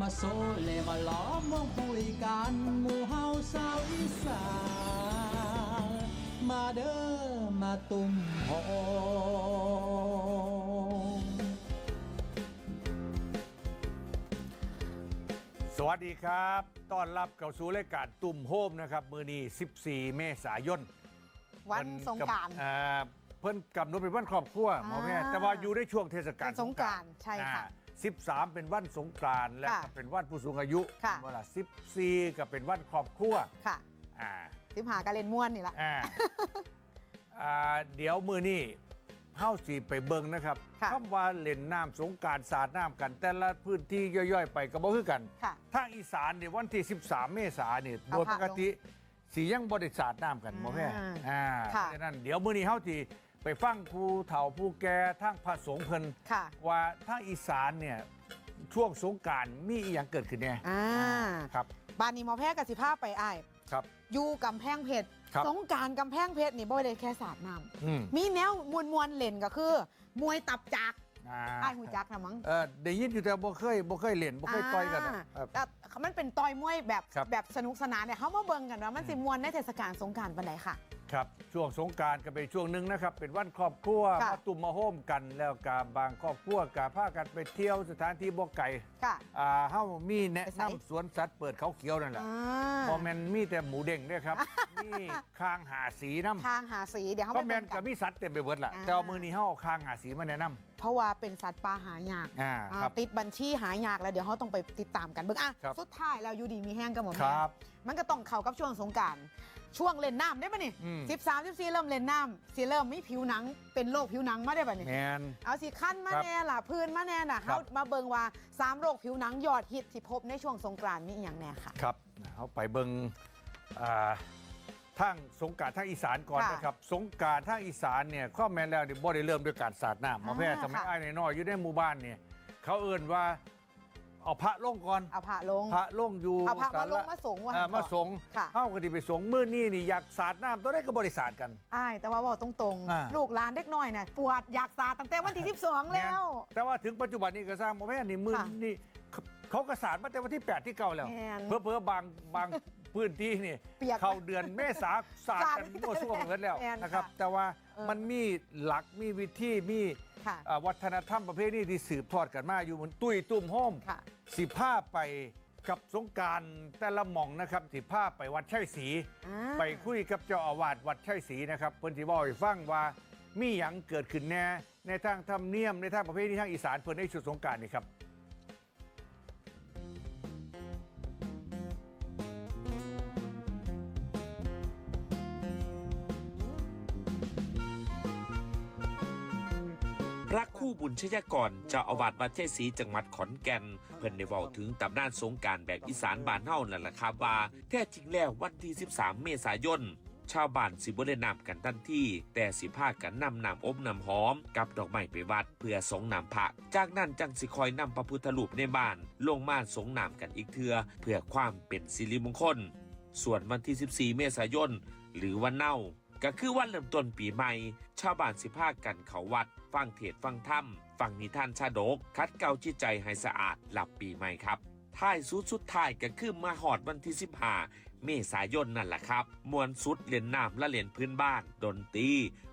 มาโซเลมาล้อมวงคุยกันหมู่เฮาสาวอีสานมาเด้อมาตุ่มโฮมสวัสดีครับต้อนรับเข้าสู่รายการตุ่มโฮมนะครับมือนี้ 14 เมษายนวันสงกราร เอ่อเพิ่นกำหนดเป็นวันครอบครัวหมอแม่อ่า แต่ว่าอยู่ในช่วงเทศกาลเป็นสงกรานต์ใช่ค่ะ อ่า 13 เป็นวันสงกรานต์และค่ะก็เป็นวันผู้สูงอายุค่ะ เวลา14ก็เป็นวันครอบครัวค่ะอ่า สิบหากาเล่นม่วนนี่ละ อ่าอ่าเดี๋ยวมือนี้เฮาสีไปเบิ่งนะครับค่ะ คำว่าเล่นน้ำสงกรารสาดน้ำกัน แต่ละพื้นที่ย่อยๆ ไปก็บ่คือกันค่ะ ทางอีสานเนี่ยวันที่ 13 เมษายนเนี่ยเอาโดยพประกติสียังบริสาดน้ำกันหมอแม่อ่าอ่าค่ะ เพราะฉะนั้นเดี๋ยวมื้อนี้เฮาที่ ไปฟังผู้เฒ่าผู้แก่ทางพระสงฆ์เพิ่นค่ะว่าทางอีสานเนี่ยช่วงสงกรารมีอีหยังเกิดขึ้นแน่อ่าครับ บ้านนี้หมอแพทย์กับสิภาพไปอ้ายครับ อยู่กำแพงเพชรครับ สงกรารกำแพงเพชรนี่บ่ได้แค่สาดน้อืมำมีแนวมวลมวลๆเล่นก็คือ มวยตับจักอ่าอ้ายหูจักนะมั้ง เออได้ยินอยู่แต่บ่เคยบ่เคยเล่นบ่เคยต่อยกันอะครับแต่มันเป็นต่อยมวยแบบครับแบบสนุกสนานเนี่ยเขามาเบิ่งกันว่ามันสิมวนในเทศกาลสงกรารปันไหนค่ะ ครับ ช่วงสงกรารก็เป็นช่วงหนึ่งนะครับ เป็นวันครอบครัวค่ะมาตุ่มมาโฮมกันแล้วกับบางครอบครัวกับพากันไปเที่ยวสถานที่บ่ไก่ค่ะอ่าเฮามีแนะไปไสนำสวนสัตว์เปิดเขาเขียวนั่นแหละอ่าพอแมนมีแต่หมูเด้งด้วยครับมีคางหาสีน้ำทางหาสีเดี๋ยวเขาเพไปราะแมเบิ่นงก็กันมีสัตว์เต็มไปหมดล่ะอ่าแต่ว่ามือนี้เฮาเอาคางหาสีมาแนะนำเพราะว่าเป็นสัตว์ป่าหายากอ่าอ่าครับติดบัญชีหายากแล้วเดี๋ยวเขาต้องไปติดตามกันเบิ่งอะครับสุดท้ายแล้วอยู่ดีมีแห้งกันหมดครับมันก็ต้องเข้ากับช่วงสงกราร ช่วงเล่นน้ำได้ปะนี่อืม สิบสามสิบสี่เริ่มเล่นน้ำสิเริ่มมีผิวหนังเป็นโรคผิวหนังมาได้ปะนี่ แมน เอาสิขั้นมาครับแน่ล่ะพื้นมาแน่น่ะครัเขาบ มาเบิ่งว่าสามโรคผิวหนังยอดฮิตที่พบในช่วงสงกรานต์มีอหย่างแน่ค่ะ ครับเขาไปเบิงอ่าทางสงกรารทางอีสานก่อนค่ะนะครับ สงกรารทางอีสานเนี่ยข้อแม่นแล้วนี่บ่ได้เริ่มด้วยการสาดน้ำหมาแพทย์อ่าสมัยค่ะ อ้ายน้อยๆอยู่ในหมู่บ้านเนี่ยเขาเอิ่นว่า เอาพระลงก่อน เอาผ้าลง พระลงอยู่เอาพระมาลงศลมาสงฆ์ว่าเอ่องั้นมาเถอะสงฆ์ค่ะ เข้ากันดีไปสงฆ์มื้อนี้นี่อยากสาดน้ำตัวได้ก็บริสาดกัน อ้ายแต่ว่าบอกตรงอ่า ๆ ลูกหลานเด็กน้อยน่ะปวดอยากสาดตั้งแต่วันที่ 12 แล้วแต่ว่าถึงปัจจุบันนี้ก็สร้างหมาแพทย์นี่มื้อค่ะนี่เขาเขาก็สาดมาแต่วันที่ 8 ที่เก่าแล้ว แม่นเพิ่อๆบางบางพื้นที่นี่เปียกเข้าเดือนเมษาสาดกันสาดมั่วซั่วหมดแล้วแม่นนะครับ ค่ะแต่ว่าเออมันมีหลักมีวิธีมี ค่ะอ่าวัฒนธรรมประเพณีที่สืบทอดกันมาอยู่เหมือนตุ้ยตุ้มโฮมค่ะ สิผ้าไปกับสงกรารแต่ละหม่องนะครับสิผ้าไปวัดชัยศรีอ่าไปคุยกับเจ้าอาวาสวัดชัยศรีนะครับเพิ่นสิบอกให้ฟังว่ามีหยังเกิดขึ้นแน่ในทางธรรมเนียมในทางประเพณีทางอีสานเพิ่นในชุดสงกรารนี่ครับ ระครู่บุญชยากรเจ้าอาวาสวัดเชษศรีจังหวัดขอนแก่น เพิ่นได้บอกถึงตำนานสงการแบบอีสานบ้านเฮานั่นแหละครับว่าแท้จริงแล้ววันที่ 13 เมษายนชาวบ้านสิบ่ได้นำกันทันทีแต่สิพากันนำน้ำอบน้ำหอม กับดอกไม้ไปวัดเพื่อสงน้ำพระจากนั้นจังสิคอยนำพระพุทธรูปในบ้าน ลงมาสงน้ำกันอีกเทือเพื่อความเป็นสิริมงคล ส่วนวันที่ 14 เมษายนหรือวันเน่า ก็คือวันเริ่มต้นปีใหม่ ชาวบ้านสิพากันเขาวัด ฟังเทศฟังธรรม ฟังนิทานชาดก คัดเกาจิตใจให้สะอาดหลับปีใหม่ครับท้ายสุดสุดท้ายก็คือมาหอดวันที่ 15 เมษายนนั่นแหละครับ มวนสุดเล่นน้ำและเล่นพื้นบ้าน ดนตรี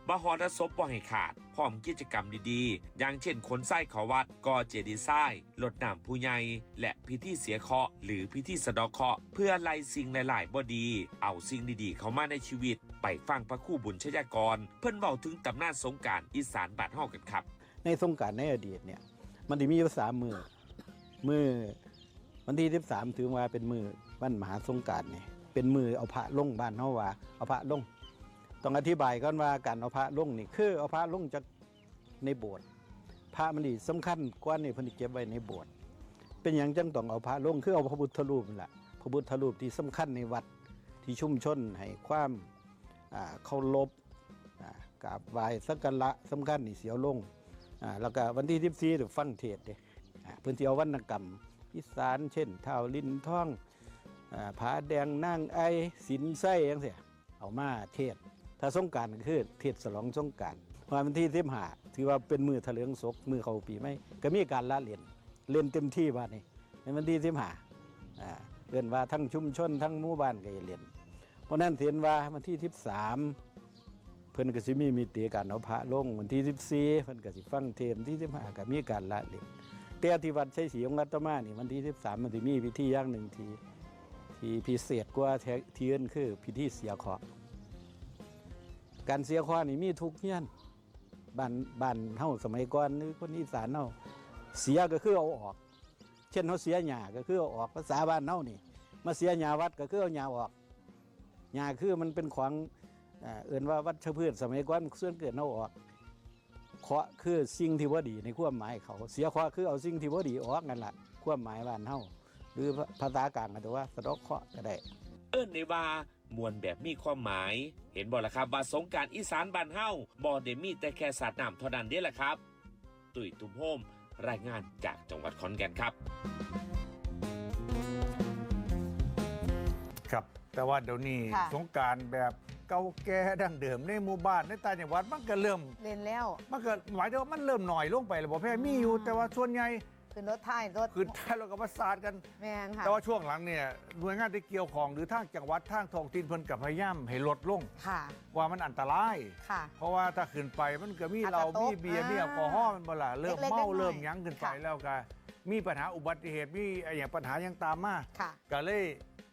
บหรสพบ่ให้ขาด พร้อมกิจกรรมดีๆ อย่างเช่นขนไส้ขาวัดก่อเจดีไส้ลดน้ำผู้ใหญ่และพิธีเสียเคาะหรือพิธีสะเดาะเคาะเพื่อไล่สิ่งหลายๆบ่ดี เอาสิ่งดีๆ เข้ามาในชีวิต ไปฟังพระคู่บุญชยากร เพิ่นเว้าถึงตำนานสงการอีสานบานเฮากันครับ ในสงการในอดีตเนี่ยมันจะมีอยู่สามมือมือวันที่สิบสามถือว่าเป็นมือวันมหาสงการเนี่ยเป็นมือเอาพระลงบ้านเฮาว่าเอาพระลง ต้องอธิบายก่อนว่าการเอาพระลงนี่คือเอาพระลงจากในโบสถ์พระมันดีสำคัญกว่านี่พิ่นสิเก็บไว้ในโบสถ์เป็นอย่างจังต้องเอาพระลงคือเอาพระพุทธรูปนั่แหละพระพุทธรูปที่สำคัญในวัดที่ชุ่มชนให้ความเคารพกราบไหว้สักการะสำคัญนี่เสียวลงแล้วก็วันที่14หรือฟังเทศเด้อ่าเพื้นที่เอาวรรณกรรมอีสานเช่นเท่าลินท่องอ่าผาแดงนั่งไอสินไส้ยังเสียเอามาเทศ ถ้าสงการก็คือเทศน์ฉลองสงการวันที่สิบห้าถือว่าเป็นมือทะเลืองศกมือเขาปีไม่ก็มีการละเล่นเล่นเต็มที่บ้านนี่ในวันที่สิบห้าอ่าเรียนว่าทั้งชุมชนทั้งหมู่บ้านก็จะเรียนเพราะนั้นเห็นว่าวันที่สิบสามเพิ่นก็สิมีมีตีการเอาพระลงวันที่สิบสี่เพิ่นก็สิฟังเทศน์วันที่สิบห้าก็มีการละเล่นแต่ที่วัดชัยศรีของรัตมานี่วันที่สิบสามมันสิมีพิธีอย่างหนึ่งทีที่พิเศษกว่าที่อื่นคือพิธีเสียเคราะห์ การเสียครานี่มีทุกเฮียนบ้านบ้านเฮาสมัยก่อนหรือคนอีสานเฮาเสียก็คือเอาออก เช่นเขาเสียหญ้าก็คือเอาออกภาษาบ้านเฮานี่ มาเสียหญ้าวัดก็คือเอาหญ้าออกหญ้าคือมันเป็นของเอื่นว่าวัชพืชสมัยก่อนส่วนเกิดเอาออกเคาะคือสิ่งที่ว่าดีในความหมายเขา เสียเคราะคือเอาสิ่งที่ว่าดีออกนั่นแหละความหมายบ้านเฮาหรือภาษากลางก็ถือว่าสะดอกเคาะก็ได้ เอิ้นได้ว่า มวนแบบมีความหมาย เห็นบ่ล่ะครับว่าสงกรารอีสานบ้านเฮาบ่ได้มีแต่แค่สาดน้ำเท่านั้นเด้ล่ะครับ ตุ้ยตุ้มโฮมรายงานจากจังหวัดขอนแก่นครับ ครับ แต่ว่าเดี๋ยวนี้ค่ะ สงกรารแบบเก่าแก่ดั้งเดิมในหมู่บ้านในต่างจังหวัดมันก็เริ่ม เล่นแล้ว มันก็หมายถึงว่ามันเริ่มหน่อยลงไปแล้วบอกแพ้มีอยู่ แต่ว่าส่วนใหญ่ ขึ้นรถท้ายรถคือท้ายเราก็มาสาดกัน แมนค่ะ แต่ว่าช่วงหลังเนี่ยหน่วยงานที่เกี่ยวของหรือทางจังหวัดทางท้องถิ่นเพิ่นกับพยายามให้ลดลงค่ะ ว่ามันอันตราย ค่ะ เพราะว่าถ้าขึ้นไปมันก็มีอาจจะเราตกมีเบียร์อ่ามีมีแอลกอฮอล์มันบ่ล่ะเริ่มเล็กๆเมาน้อยๆเริ่มหยั้งขึ้นไปค่ะแล้วก็มีปัญหาอุบัติเหตุมีอะไรอย่างปัญหายังตามมาค่ะ ก็เลย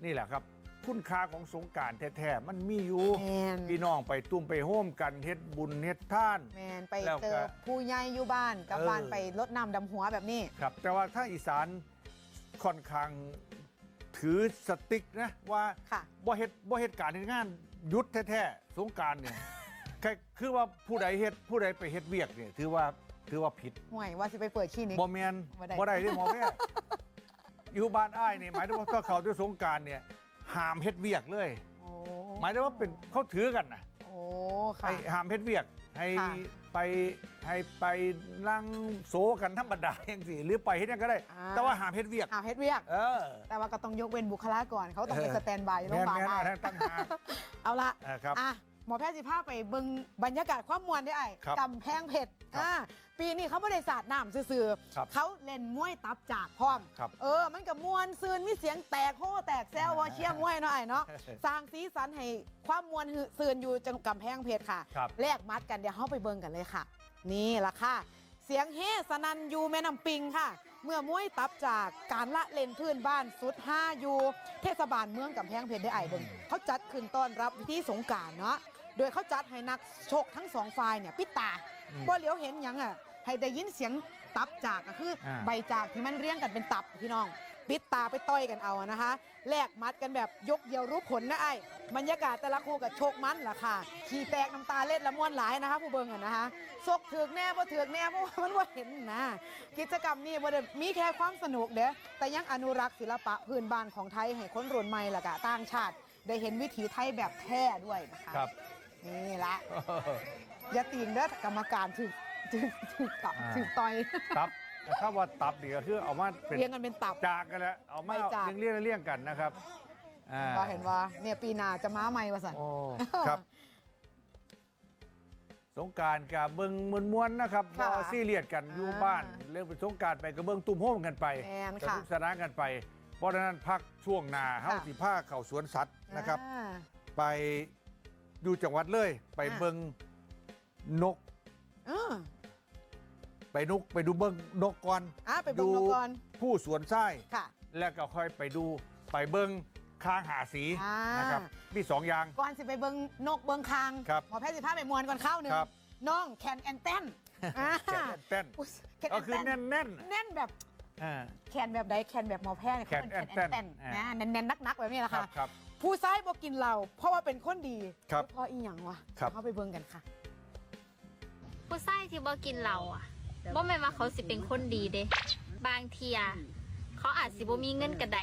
นี่แหละครับ คุณค่าของสงกรารแท้ๆมันมีอยู่แมนพี่น้องไปตุ้มไปโฮมกันเฮ็ดบุญเฮ็ดท่าน แมนไปแล้วก็เจอผู้ใหญ่อยู่บ้านกับเออ บ้านไปรดน้ำดำหัวแบบนี้ ครับแต่ว่าถ้าอีสานค่อนข้างถือสติ๊กนะว่าค่ะ บ่เฮ็ดบ่เฮ็ดการเฮ็ดงานหยุดแท้ๆสงกรารเนี่ย แค่คือว่าผู้ใดเฮ็ดผู้ใดไปเฮ็ดเวียกเนี่ยถือว่าถือว่าผิดห่วยว่าสิไปเปิดคลินิก บ่แม่นบ่ได้ บ่ได้เด้หมอแม่ อยู่บ้านอ้ายนี่หมายถึงว่าถ้าเขาด้วยสงกรารเนี่ย ห้ามเฮ็ดเวียกเลย โอ้หมายถึงว่าเป็นเขาถือกันนะโอ้ให้ค่ะห้ามเฮ็ดเวียก ให้ค่ะ ไปให้ไปนั่งโซกันธรรมดาอย่างสิหรือไปเฮ็ดหยังก็ได้ อ่าแต่ว่าห้ามเฮ็ดเวียก หาเฮ็ดเวียก เออ แต่ว่าก็ต้องยกเว้นบุคลากรเขาต้องเป็นเออ สแตนบายอยู่โรแม่งพนยาบาลแม่นได้อันนั้นตั้งหากเอาละ เออครับ อะ หมอแพทย์สิภาพไปเบิ่งบรรยากาศความมวลได้ไอ้ครับ กำแพงเพชรครับอ่าปีนี้เขาไม่ได้สาดน้ำซื่อครับ ๆเขาเล่นมวยตับจากพร้อม ครับ เออ มันกับมวนซืนมีเสียงแตกโห่แตกแซววอเชียร์มวยเนาะไอ้เนาะ สร้างสีสันให้ความมวลซืนอยู่จังกำแพงเพชรค่ะ ครับ แลกมัดกันเดี๋ยวเข้าไปเบิ่งกันเลยค่ะ นี่ล่ะค่ะ เสียงเฮสนันยูแม่น้ำปิงค่ะ เมื่อมวยตับจากการละเล่นพื้นบ้านสุด5ยูเทศบาลเมืองกำแพงเพชรได้ไอ้เบิ่งเขาจัดขึ้นต้อนรับพิธีสงกรารเนาะ โดยเขาจัดให้นักชกทั้งสองฝ่ายเนี่ยปิดตาอืมบ่เหลียวเห็นหยังอะให้ได้ยินเสียงตับจากก็คืออา ใบจากที่มันเรียงกันเป็นตับพี่น้อง ปิดตาไปต่อยกันเอาอะนะคะแลกมัดกันแบบยกเดียวรู้ผลนะไอ้บรรยากาศแต่ละคู่กับโชคมันล่ะค่ะ ขี่แตกน้ำตาเล็ดละม้วนหลายนะคะ ผู้เบิ่งอะนะคะซกถือกแน่บ่ถือกแน่เพราะว่ามันว่าเห็นนะกิจกรรมนี้บ่ได้มีแค่ความสนุกเด้อแต่ยังอนุรักษ์ศิลปะพื้นบ้านของไทยให้คนรุ่นใหม่ล่ะกะต่างชาติ ได้เห็นวิถีไทยแบบแท้ด้วยนะคะ ครับ นี่ละ อย่าตีงเด้อกรรมการถึกถึกถึกตับอ่าถึกต่อย ตับแต่ถ้าว่าตับดีก็คือเอามาเป็นเรียงกันเป็นตับจากกันแล้วเอามาไม่จากเลี่ยงๆเลี่ยงๆกันนะครับอ่าว่าเห็นว่าเนี่ยปีหน้าจะม้าใหม่ว่าสัน โอ้ครับ สงกรารกับเบิงมวนมวนๆนะครับค่ะบ่ซีเรียสกันอยู่อ่าบ้าน เรื่องเป็นสงกรารไปกับเบิงตุ้มโฮมกันไปแม่นสค่ะ นุกสนานกันไป เพราะฉะนั้นพักช่วงหนาเฮาสิผ้าเข่าสวนสัตว์นะครับ อ่า ไป ดูจังหวัดเลย ไปอ่าเบิงนก เออไปนกไปดูเบิงนกก่อน อะไปเบิ่งนกก่อนผู้สวนไส้ค่ะแล้วก็ค่อยไปดูไปเบิงค้างหาสีอ่านนะครับมีสองอย่าง ก่อนสิไปเบิ่งนกเบิ่งคางครับหมอแพทย์สิพาไปมวนก่อนเข้าหนึ่งครับ น้องแคนแอนเต้นอ่าแขนเต้นอุ๊ยแคนก็แอนคือเต้นแน่นแน่นแบบๆอ่า แคนแบบใดแคนแบบหมอแพทย์เยเขาเป็นแคนแอนแคนแอนเต้นอ่า นะแน่นๆนักๆแบบนี้แหละครัค่ะ บครับ ผู้ซ้ายบอกกินเรา เพราะว่าเป็นคนดีครับ เพราะอีหยังวะครับ เข้าไปเบิ่งกันค่ะ ผู้ชายที่บ่กินเหล้าอะบ่แม่นว่าเขาสิเป็นคนดีเด้ บางเทียเขาอาจสิบ่มีเงินกระได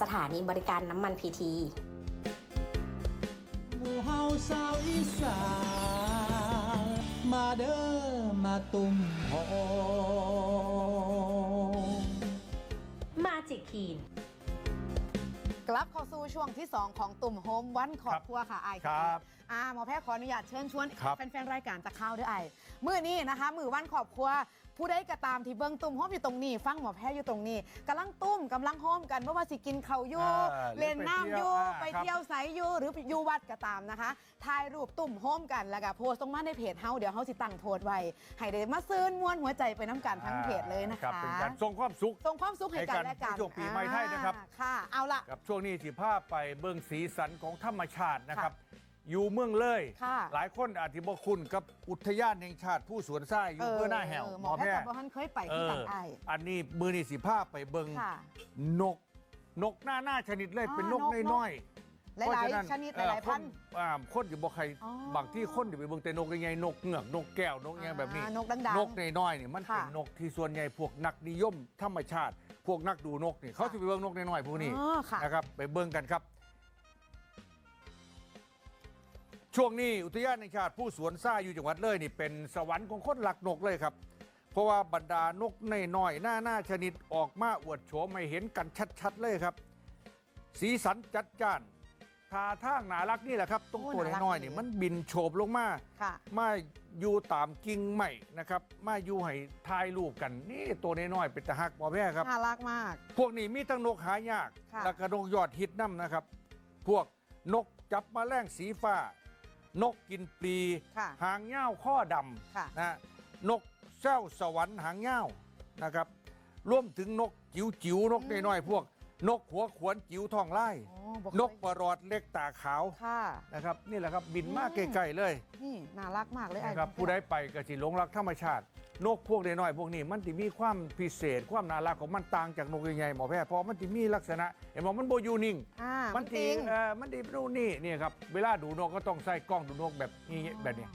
สถานีบริการน้ำมันพีที หมู่เฮาสาวอีสานมาเด้อมาตุ่มโฮมมา จิกคีนกลับเข้าสู่ช่วงที่ 2 ของตุ่มโฮมวันขอบครัวค่ะไอครับ อ่าหมอแพทย์ขออนุญาตเชิญชวนครับ แฟนๆรายการตะข้าวด้วยไอ้มื้อนี้นะคะ มือวันขอบครัวผู้ใดก็ตามที่เบิ่งตุ่มโฮมอยู่ตรงนี้ ฟังหมอแพทย์อยู่ตรงนี้กำลังตุ้มกำลังโฮมกันเพราะว่าสิกินเขาวอยู่อ่าหรือเล่นน้ำอยู่ไปไปเที่ยว เที่ยวไสอยู่หรืออยู่วัดก็ตามนะคะถ่ายรูปตุ่มโฮมกันแล้วก็โพสต์ตรงมาในเพจเฮาเดี๋ยวเฮาสิตั้งโพสต์ไว้ให้ได้มาซื้นมวนหัวใจไปน้ำกันทั้งเพจเลยนะรับคะเป็นการส่งความสุข ส่งความสุขให้กันและกันให้กันในช่วงปีใหม่ไทยนะครับ อ่าค่ะ เอาละ กับช่วงนี้สิภาพไปเบิ่งสีสันของธรรมชาตินะครับ อยู่เมืองเลย ค่ะหลายคนอาจจะบอกคุณกับอุทยานแห่งชาติผู้สวนทรายอยู่เพื่อหน้าแหวหมอแพทย์กับบ่ทันเคยไปเอที่อต่างไออันนี้มือนี่สิภาพไปเบิ่งค่ะ นก นกหน้าหน้าชนิดเลยอ๋อเป็นนกนก น้อยหลายเพระฉะๆชนิดหเอ่อลายๆพันธุ์คอ่าคนอยู่บอกใครอ๋อบางที่คนอยู่ไปเบิ่งแต่นกยังไงนกเงือกนกแก้วนกยังไงแบบนี้ อ่านกดังๆนกน้อยๆนี่มันเป็นค่ะ นกที่ส่วนใหญ่พวกนักนิยมธรรมชาติ พวกนักดูนกนี่เขาจะไปเบิ่งนกน้อยๆพวกนี้ อ๋อค่ะ นะครับไปเบิ่งกันครับ ช่วงนี้อุทยานแห่งชาติผู้สวนซ่าอยู่จังหวัดเลยนี่เป็นสวรรค์ของคนหลักนกเลยครับ เพราะว่าบรรดานกน้อยๆหน้าหน้าชนิดออกมาอวดโฉมให้เห็นกันชัดๆเลยครับ สีสันจัดจ้านทาทางน่ารักนี่แหละครับตรงโอ้ตัวน่ารักน้อยดีๆนี่มันบินโฉบลงมาค่ะมาอยู่ตามกิ่งใหม่นะครับ มาอยู่ให้ทายรูปกันนี่ตัวน้อยๆเป็นตะหักบอแพ้ครับน่ารักมาก พวกนี้มีทั้งนกหายากค่ะและก็นกยอดฮิตน้ำนะครับ พวกนกจับมาแรงสีฟ้า นกกินปลี ค่ะหางเง่าข้อดค่ะำนะนกเจ้าสวรรค์หางเง่านะครับรวมถึงนกจิ๋วจิ๋วๆนกอืมน้อยๆพวก นกหัวขวนจิ๋วทองไล่โอ้บ่เคยนกประหลอดเล็กตาขาวค่ะนะครับ นี่แหละครับบินมาอืมใกล้ๆเลยนี่น่ารักมากเลยไอ้นะครับผู้ใดไปก็สิหลงรักธรรมชาติ นกพวกน้อยๆพวกนี้มันจะมีความพิเศษ ความน่ารักของมันต่างจากนกใหญ่ๆหมอแพทย์เพราะมันจะมีลักษณะเห็นบอกมันโบอยูนิ่งอ่ามัมันนตีจริง เออมันดีดูนี่นี่ครับเวลาดูนกก็ต้องใส่กล้องดูนกแบบนี้แบบนี้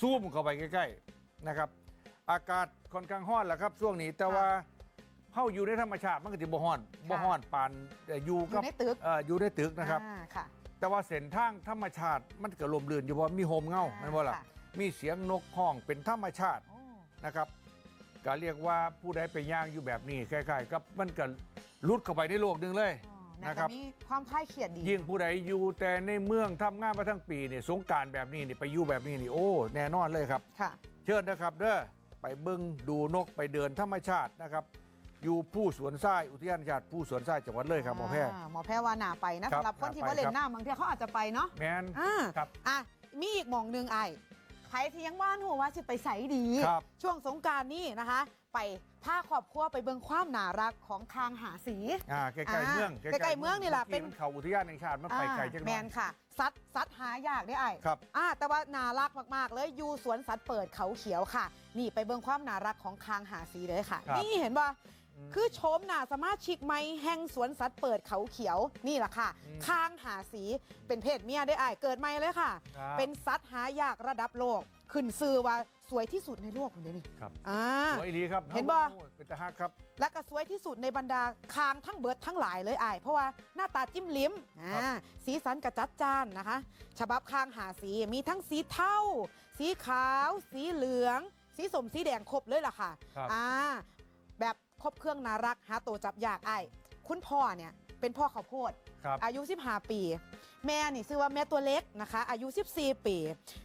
ซูมเข้าไปใกล้ ๆนะครับ อากาศค่อนข้างร้อนแหละครับช่วงนี้แต่ว่าเข้าอยู่ในธรรมชาติมันก็จะบ่ฮ้อนบ่ฮ้อนปานเอ่ออยู่อกับยู่ในตึกเอ่ออยู่ในตึกนะครับ อ่าค่ะแต่ว่าเส้นทางธรรมชาติมันก็ลมลื่นอยู่เพราะมีโฮมเงาอ่าแม่นบ่ล่ะ ค่ะมีเสียงนกห้องเป็นธรรมชาติ โอ้ นะครับก็เรียกว่าผู้ใดไปย่างอยู่แบบนี้คล้ายๆกับมันก็ลุดเข้าไปในโลกหนึงเลยอ๋อนะนะคครัรับ บมีความคลายเครียดดี ยิ่งผู้ใดอยู่แต่ในเมืองทำงานมาทั้งปีเนี่ยสงกรารแบบนี้นี่ไปอยู่แบบนี้นี่โอ้แน่นอนเลยครับ ค่ะ เชิญนะครับเด้อไปเบิ้งดูนกไปเดินธรรมชาตินะครับ อยู่ผู้สวนทรายอุทยานแห่งชาติผู้สวนทรายจังหวัดเลยครับหมอแพทย์าหมอแพทย์ว่าหนาไปนะครับสำหรับคนที่หนาไปว่าเล่ครันบหน้าบางทีเขาอาจจะไปเนาะแมนอ่าครับ อะมีอีกหมองหนึ่งไอ้ ใครที่ยังว่านหัวว่าจะไปใส่ดี ครับ ช่วงสงกรารนี่นะคะ ไปพาครอบครัวไปเบิ่งความน่ารักของคางหาสี อ่าใกล้ๆอ่าเมืองใกล้ๆเมืองนี่แหละเป็น มื่อกี้มัเขาอุทยานแห่งชาติมันไปไกลจังแมนค่ะซัดซัดหายากได้ไอ้ครับ อ่าแต่ว่าน่ารักมากๆ เลยอยู่สวนสัตว์เปิดเขาเขียวค่ะ นี่ไปเบิ่งความน่ารักของคางหาสีเลยค่ะ ครับ นี่เห็นป่ะ คือโฉมหน้าสมาชิกใหม่แห่งสวนสัตว์เปิดเขาเขียวนี่แหละค่ะอืมคางหาสีเป็นเพศเมียได้อ้ายเกิดใหม่เลยค่ะ ครับเป็นสัตว์หายากระดับโลก ขึ้นซื่อว่าสวยที่สุดในโลกคนเดียวนี่ครับ อ่าสวยดีครับเห็นบ่โอ้เป็นตาฮักครับ และก็สวยที่สุดในบรรดาคางทั้งเบิดทั้งหลายเลยอ้าย เพราะว่าหน้าตาจิ้มลิ้มครัอ่าบสีสันกระจัดจ้านนะคะ ฉบับคางหาสีมีทั้งสีเทาสีขาว สีเหลือง สีสมสีแดงครบเลยล่ะค่ะครับ อ่าแบบ ครบเครื่องน่ารักหาตัวจับยากไอ้ายคุณพ่อเนี่ยเป็นพ่อข้าวโพดครับอายุ 15 ปี แม่นี่ชื่อว่าแม่ตัวเล็กนะคะ อายุ 14 ปี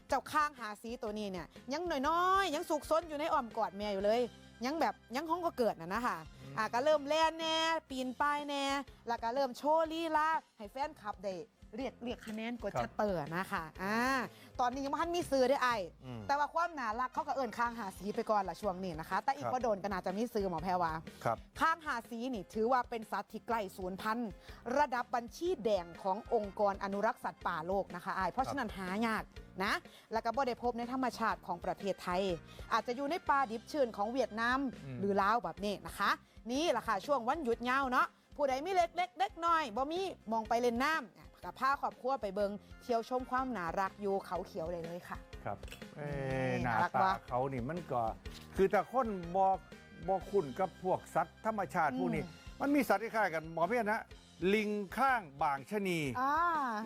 เจ้าข้างหาสีตัวนี้เนี่ยยังน้อยๆ ยังสุกซนอยู่ในอ้อมกอดแม่อยู่เลย ยังแบบยังห้องก็เกิดนะนะคะอ่าก็เริ่มแล่นแน่ ปีนป้ายแน่ แล้วก็เริ่มโชว์ลีลาให้แฟนคลับได้ เรียกเรียกคะแนนกดครับชัตเตอร์นะคะอ่าตอนนี้ยังไม่ทันมีซื้อได้ไอายอืม แต่ว่าความน่ารักเขาก็เอินข้างหาสีไปก่อนละช่วงนี้นะคะ แต่อีกครับ ว่าโดนก็น่าจะมีซื้อหมอแพรวา ครับ ข้างหาสีนี่ถือว่าเป็นสัตว์ที่ใกล้สูญพันธุ์ระดับบัญชีแดงขององค์กรอนุรักษ์สัตว์ป่าโลกนะคะอายเพราะฉะนั้นหายากนะ แล้วก็บ่ได้พบในธรรมชาติของประเทศไทย อาจจะอยู่ในป่าดิบชื้นของเวียดนามอืม หรือลาวแบบนี้นะคะ นี่แหละค่ะช่วงวันหยุดยาวเนาะผู้ใดมีเล็กเล็กเล็กน้อยบ่มีมองไปเล่นน้ำอะ กับพาครอบครัวไปเบิงเที่ยวชมความน่ารักอยู่เขาเขียวเลยเลยค่ะ ครับเอ้นี่หน้าน่ารักตาวะ เขานี่มันก็ คือแต่คนบอกบอกคุณกับพวกสัตว์ธรรมชาติพวกนี้อืมมันมีสัตว์ที่คล้ายกันหมอเพี้ยนนะ ลิงข้างบางชะนี อ่า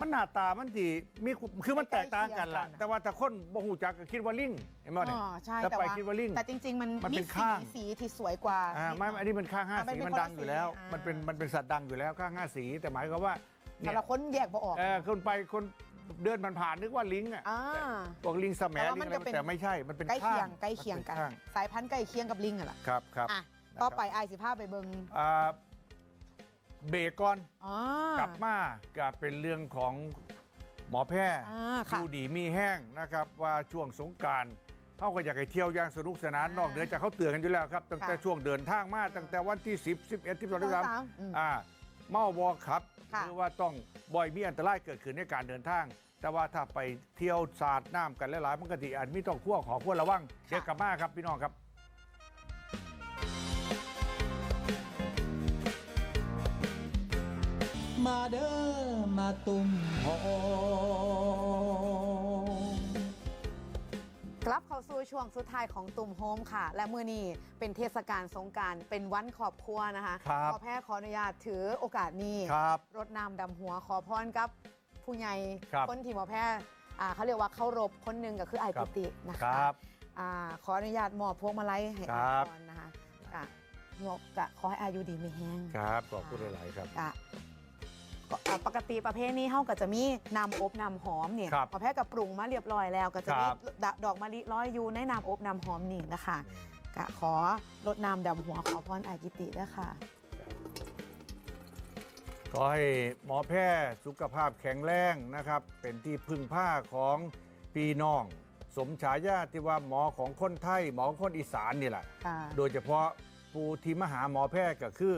มันหน้าตามันดีมีคือมันแตกต่างกันล่ะใกล้เคียงกันแต่ว่าแต่คนบ่หูจักก็คิดว่าลิงเห็นไหมเนี่ยอ๋อใช่แล้วแต่ไปว่า คิดว่าลิง แต่จริง ๆ มันมันเป็นสีข้าง สีที่สวยกว่าอ่าไม่ดหน่ย อันนี้มันข้างห้าอ่ามันสีเป็นมันดังอยู่แล้วคนละสีมันเป็นอ่ามัมันเป็นสัตว์ดังอยู่แล้วข้างห้าสี แต่หมายความว่า เนี่แต่ยละคนแยกบ่ออก เออคนไปคนเดินผ่านๆนึกว่าลิงอะอ่าพวกลิงสมัยแต่ว่าลิมันงอะไรก็เป็น แต่ไม่ใช่มันเป็นใกล้เคียงข้าใกล้เคียงกัน มัป็ข้าสายพันธุ์ใกล้เคียงกับลิงอะล่ะครับครับอะนะครับต่อไปไอายสิพาไปเบิงอ่าเบรกก่อนอ๋อ กลับมาก็เป็นเรื่องของหมอแพทย์อ่าค่ะ ดูดีมีแห้งนะครับ ว่าช่วงสงกรารเขาก็อยากให้เที่ยวอย่างสนุกสนานอ่านอกเหนือจากเขาเตือนกันอยู่แล้วครับตั้งแต่ค่ะช่วงเดินทางมาตั้งแต่วันที่ 10 11 12 13อืม อ่า เมาวอครับค่ะ หรือว่าต้องบ่อยมีอันตรายเกิดขึ้นในการเดินทาง แต่ว่าถ้าไปเที่ยวสาดน้ำกันหลายๆมันก็ดีอาจมีต้องขั้วขอขั้วระวังเดี๋ยวกลับมาครับพี่น้องครับ มาเด้อมาตุ่มโฮม กลับเข้าสู่ช่วงสุดท้ายของตุ่มโฮมค่ะ และมือนี้เป็นเทศกาลสงกรารเป็นวันขอบครัวนะคะครับขอแพทย์ขออนุญาตถือโอกาสนี้ครับ รดน้ำดำหัวขอพรกับผู้ใหญ่ครับ คนที่หมอแพทย์อ่าเขาเรียกว่าเคารพคนหนึ่งก็คือไอครักิบตินะคคะรับ อ่าขออนุญาตมอบพวงมาลัยให้คอารับพรนะคะกะงกกะขอให้อายุดีไม่แห้งครับขอบคุณหลาย ๆ ครับ กะก็ อ่าปกติประเภทนี้เขาก็จะมีน้ำอบน้ำหอมเนี่ยครับหมอแพทย์กับปรุงมาเรียบร้อยแล้วก็จะมีครับ ดดอกมะลิร้อยอยู่ในน้ำอบน้ำหอมนี่นะคะกะขอลดน้ำดำหัวขอพรไอกิติด้วยค่ะ ขอให้หมอแพทย์สุขภาพแข็งแรงนะครับ เป็นที่พึ่งผ้าของพี่น้อง สมฉายาที่ว่าหมอของคนไทย หมอของคนอีสานนี่แหละ ค่ะ โดยเฉพาะผู้ที่มาหาหมอแพทย์ก็คือ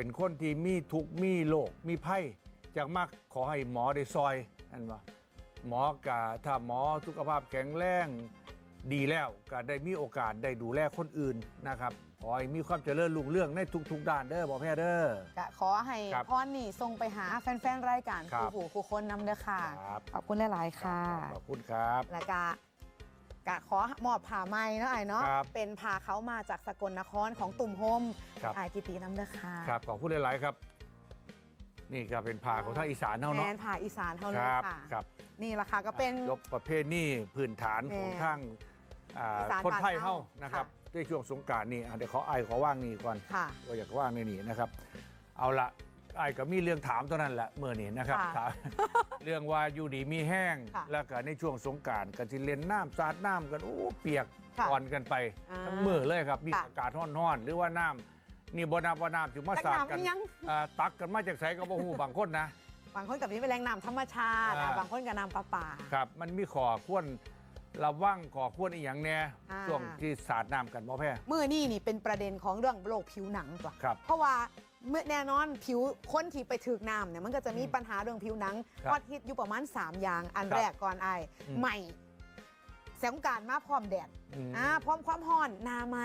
เป็นคนที่มีทุกข์มีโรคมีไพ่จากมากขอให้หมอได้ซอยนั่นว่าหมอกะถ้าหมอสุขภาพแข็งแรงดีแล้วก็ได้มีโอกาสได้ดูแลคนอื่นนะครับขอให้มีความเจริญรุ่งเรื่องในทุก ๆ ด้านเด้อหมอแพทย์เด้อกะขอให้ครับพรนี่ส่งไปหาแฟนๆ รายการครัคู่บ หูคู่คนนำเด้อค่ะ ครับขอบคุณหลาย ๆ ค่ะ ขอบคุณครับ แล้วก็ กะขอมอบผ้าไหมเนาะไอ้เนาะครับเป็นผ้าเขามาจากสกลนครของตุ่มโฮมครับ ไอ้กิติน้ำเด้อค่ะครับขอบคุณหลาย ๆ ครับ นี่ก็เป็นผ่าของทางอีสานเนาะแมเนาะนผ้าอีสานเท่าคเลยรับค่ะ ครับนี่แหละค่ะก็เป็น ยกประเภทนี้พื้นฐานของแม่ทางอ่าอีสานคนไทยบ้านเฮาเฮานะครับค่ะในช่วงสงกรารนี่อะเดี๋ยวขอไอายขอว่างนี่ก่อนค่ะก็อยากว่างในนี่นะครับ เอาละไอ้ายก็มีเรื่องถามตัวนั้นแหละเมื่อนี้นะครับค่ะ ถาม เรื่องว่าอยู่ดีมีแห้ง ค่ะแล้วก็ในช่วงสงกรารก็จะเล่นน้ำสาดน้ำกัน โอ้ เปียกค่ะอ่อนกันไป อ่าทั้งมือเลยครับมีค่ะอากาศร้อนๆ หรือว่าน้ำนี่บนับว่าน้ำถึงมาตักสาดน้ำกันอีหยัง อ่าตักกันมาจากไสก็บ่ฮู้ บางคนนะ บางคนกับนี้เป็นแรงน้ำธรรมชาติอ่า อะบางคนกับน้ำประปาครับ มันมีขอควรระวังขอควรอีกอย่างแน่อ่า ช่วงที่สาดน้ำกันหมอแพทย์เมื่อนี่นี่เป็นประเด็นของเรื่องโรคผิวหนังตัวครับ เพราะว่า เมื่อแน่นอนผิวคนที่ไปถึกน้ำเนี่ยมันก็จะมีปัญหาเรื่องผิวหนังครับก็ฮิตอยู่ประมาณ 3 อย่าง อันครับแรกก่อนไอายอืม ใหม่ แสงการมาพร้อมแดดอืมอ่าพร้อมความร้อนหนาไหม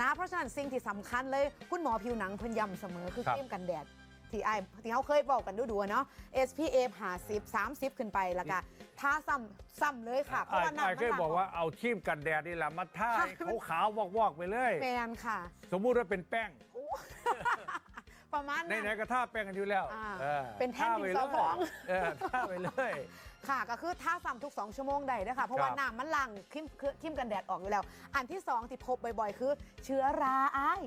นะเพราะฉะนั้นสิ่งที่สำคัญเลย คุณหมอผิวหนังเพิ่นย้ำเสมอคือครับครีมกันแดด ที่ไอายที่เขาเคยบอกกันดูๆเนาะ SPF 50 30 ขึ้นไปแล้วก็ทาซ้ำซ้ำเลยค่ะเพราะว่าไอ้น้ำไอ้มันเคยหนั บอกว่าเอาทีมกันแดดนี่แหละมาท่าค่ะ ให้ขาวๆวอกๆไปเลย แมนค่ะ สมมุติว่าเป็นแป้ง ประมาณนั้น ไหนๆก็ท่าแป้งกันอยู่แล้วอ่าออเป็นแท่นท่าไปดินเลสอยพอง เออท่าไปเลย ค่ะก็คือท่าซ้ำทุก 2 ชั่วโมงได้ด้วยค่ะเพราะว่าครับ น้ำมันหลังคิมคิมกันแดดออกอยู่แล้ว อันที่ 2 ที่พบบ่อยๆ คือ เชื้อราอ้าย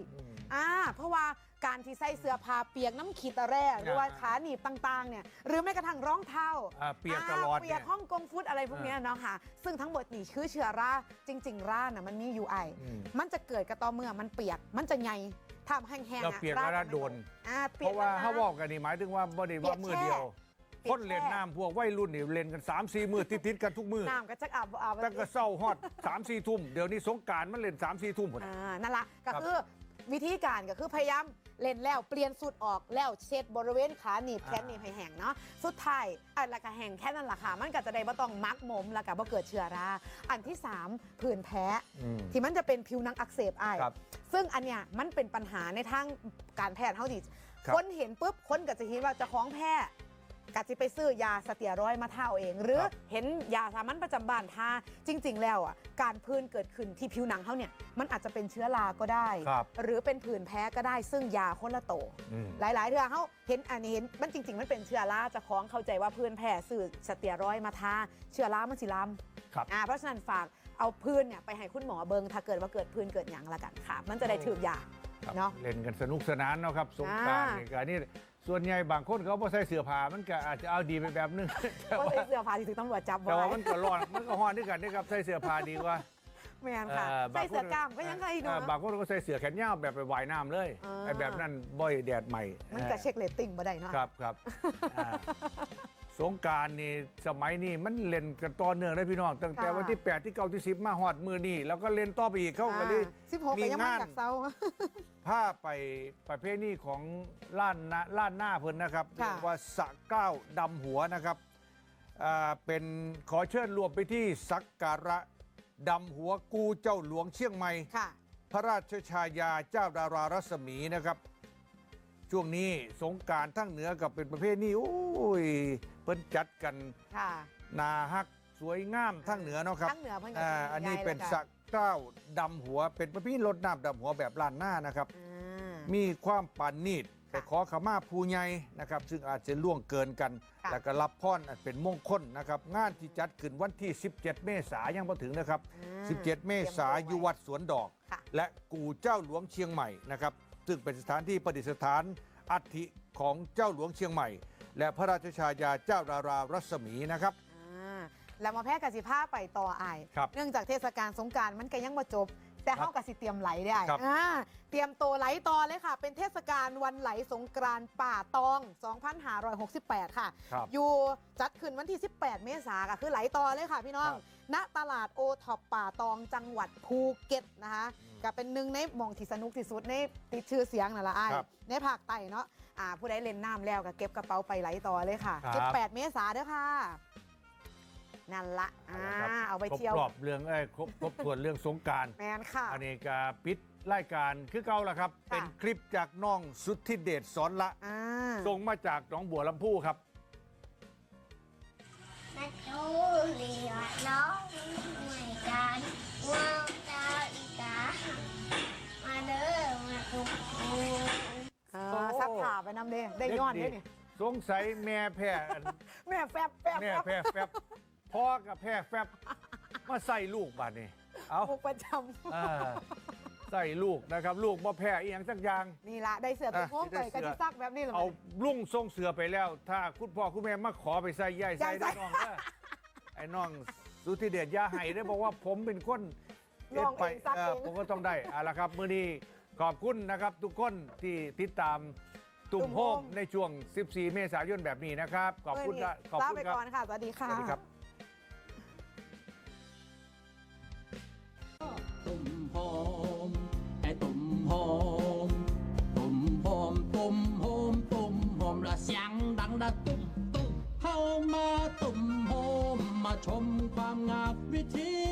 อ่าเพราะว่า การที่ใส่เสื้อผ้าเปียกน้ำขีตะแร่หรือว่าขาหนีบต่างๆเนี่ยหรือแม้กระทั่งรองเท้าอ่าเปียกตลอดเปีเนี่ยยกห้องกงฟุตอะไรพวกเนี้ยเนาะค่ะ ซึ่งทั้งหมดนี่คือเชื้อราจริง ๆ ราน่ะมันมีอยู่ไออืม มันจะเกิดกระต่อเมื่อมันเปียกมันจะใหญ่ทำแห้งๆเราอะเปียกราแล้วจะไม่โดน อ่าเพเปียกราะว่าแล้วนะ ถ้าบอกกันนี่หมายถึงว่าบ่ได้ว่ามือเดียวเปียกแช่ คนเล่นน้ำพวกวัยรุ่นนี่เล่นกัน3 4มือติดๆกันทุกมือน้ำก็จะอาบอาบ ตั้งแต่เศร้าฮอด3 4ทุ่มเดี๋ยวนี้สงกรารมันเล่น3 4ทุ่มหมด อ่านั่นละก็ครับคือวิธีการก็คือพยายาม เล่นแล้วเปลี่ยนสูตรออกแล้วเช็ดบริเวณขาหนีบแขนหนีบให้แห้งเนาะสุดท้ายอันละก็แห้งแค่นั้นแหละค่ะมันก็จะได้บ่ต้องมักหมมแล้วก็บ่เกิดเชื้อราอันที่ 3 ผื่นแพ้อืมที่มันจะเป็นผิวหนังอักเสบอ้ายครับ ซึ่งอันเนี้ยมันเป็นปัญหาในทางการแพทย์เท่าที่ครับ คนเห็นปุ๊บคนก็จะคิดว่าเจะคล้าของแพ้ ก็จะไปซื้อยาสเตียรอยด์มาทาเอาเอง หรือเห็นยาสามัญประจำบ้านทาจริง ๆ แล้วอะการพื้นเกิดขึ้นที่ผิวหนังเขาเนี่ยมันอาจจะเป็นเชื้อราก็ได้ ครับหรือเป็นผื่นแพ้ก็ได้ซึ่งยาคนละโตอืม หลาย ๆเรื่องเขาเห็นอันนี้เห็นมันจริง ๆ มันเป็นเชื้อราเจะคล้าของเข้าใจว่าพื้นแพ้ซื้อสเตียรอยด์มาทาเชื้อรามันสิลามครับ อ่าเพราะฉะนั้นฝากเอาพื้นเนี่ยไปให้คุณหมอเบิงถ้าเกิดว่าเกิดพื้นเกิดหยังละกันค่ะ มันจะได้ถือยา ครับเนาะเล่นกันสนุกสนานเนาะครับสงกรารอ่า นี่การนี่ ส่วนใหญ่บางคนเขาบ่ใส่เสื้อผ้ามันก็อาจจะเอาดีไปแบบนึงแต่ก็ว่าใส่เสื้อผ้าที่ถูกตำรวจจับแต่ว่าไว้ มันก็ร้อนมันก็ฮ้อนด้วยกันนะครับใส่เสื้อผ้าดีกว่า แม่นค่ะเอ่อใส่เสื้อกล้ามก็ยังไงเนาะ อ่บางคนก็ใส่เสื้อแขนยาวแบบไปว่ายน้ำเลยอ่า ไอ้แบบนั้นบ่อยแดดใหม่มันก็เช็คเรตติ้งบ่ได้เนาะ ครับครับอ่าสงกรารนี่สมัยนี้มันเล่นกันต่อเนื่องเลยพี่น้องตั้งแต่ค่ะ วันที่ 8 ที่9ที่ 10 มาฮอดมือนี่แล้วก็เล่นต่อไปอีกเข้ากันเลย สิบหกก็ยังไม่จากเซา ผ้าไปประเภทนี้ของล้านนาล้านหน้าเพิ่นนะครับค่ะ เรียกว่าสะเก้าดำหัวนะครับอ่าเป็นขอเชิญรวมไปที่สักการะ ดำหัวกูเจ้าหลวงเชียงใหม่ ค่ะ พระราชชายาเจ้าดารารัศมีนะครับ ช่วงนี้สงกรารทั้งเหนือกับเป็นประเภทนี้โอ้ยเพิ่นจัดกันค่ะนาฮักสวยงามทั้งเหนือเนาะครับทั้งเหนือเพิ่นก็อ่าสิอันนี้ใหญ่เป็นแล้วสักเก้าดำหัวเป็นประเภทรดน้ำดำหัวแบบล้านหน้านะครับอ่ามีความปานนีดไปค่ะ ขอขมาผู้ใหญ่นะครับซึ่งอาจจะล่วงเกินกันค่ะแล้วก็รับพรอันเป็นมงคลนะครับงานที่จัดขึ้นวันที่ 17 เมษายนยังพอถึงนะครับอืม17 เมษายนอยู่วัดสวนดอกค่ะและกู่เจ้าหลวงเชียงใหม่นะครับซึ่งเป็นสถานที่ประดิษฐานอัฐิของเจ้าหลวงเชียงใหม่ และพระราชชายาเจ้าดารารัศมีนะครับอ่าแล้วมาแพร่กสิภาไปต่ออายครับเนื่องจากเทศกาลสงกรารมันก็ยังมาจบ แต่ครับเฮากสิเตรียมไหลได้ครับ อ่าเตรียมตัวไหลต่อเลยค่ะ เป็นเทศกาลวันไหลสงกรานต์ป่าตอง 2568 ค่ะ ครับ อยู่จัดขึ้นวันที่ 18 เมษายนค่ะคือไหลต่อเลยค่ะพี่น้อง ครับณ ตลาดโอท็อปป่าตองจังหวัดภูเก็ตนะคะก็เป็นหนึ่งในหมองที่สนุกที่สุดในติดชื่อเสียงนั่นแหละไอ้ายครับในภาคใต้เนาะอ่าผู้ใดเล่นน้ำแล้วก็เก็บกระเป๋าไปไหลต่อเลยค่ะ ครับ 18 เมษายนเด้อค่ะ นั่นละอ่าครับเอาไปครบเที่ยวรอบเรื่องเอ้ยครบครบถ้วนเรื่องสงกรารแมนค่ะ อันนี้ก็ปิดรายการคือเก่าแล้วครับ ค่ะ เป็นคลิปจากน้องสุทธิเดชสอนละ อ่า ส่งมาจากหนองบัวลำพูครับ นัดจูเรียกน้องเหมือนกันว่าวเจ้าอีกา มาเด้อมาตุกกูเอโอ้อซักผ้าไปน้ำเด้ได้ย้อนเด้นี่สงสัยแม่แพร่อันแม่แฟบแฟบแม่แพร่แฟบ พ่อกับแพร่แฟบมาใส่ลูกบาดนี่เอามุกประจอ่าใส่ลูกนะครับ ลูกบ่แพร่อีหยังสักอย่างำนี่ละได้เสือตัวอะโค้งได้ไปเสื้กะอทิซักแบบนี้เลยเอาลุ่งทรงเสือไปแล้ว ถ้าคุณพ่อคุณแม่มาขอไปใส่ย่ายใส่ย่ายใส่ได้น้องเด้อไอ้น้องสุทธิเดชอยาให้ได้บอกว่าผมเป็นคนน้องเองซักเอเอองผมก็ต้องได้เอาละครับมื้อนี้ขอบคุณนะครับ ทุกคนที่ติดตามตุ่มตุ่มโฮโฮมมในช่วง 14 เมษายนแบบนี้นะครับ ขอบคุณเมื่อนะนี้ขอบลาคุณไปครับก่อนค่ะ สวัสดีสค่ะวัสดีครับ นะตุ้มตุ้มเข้ามาตุ้มโฮมมาชมความงามวิธี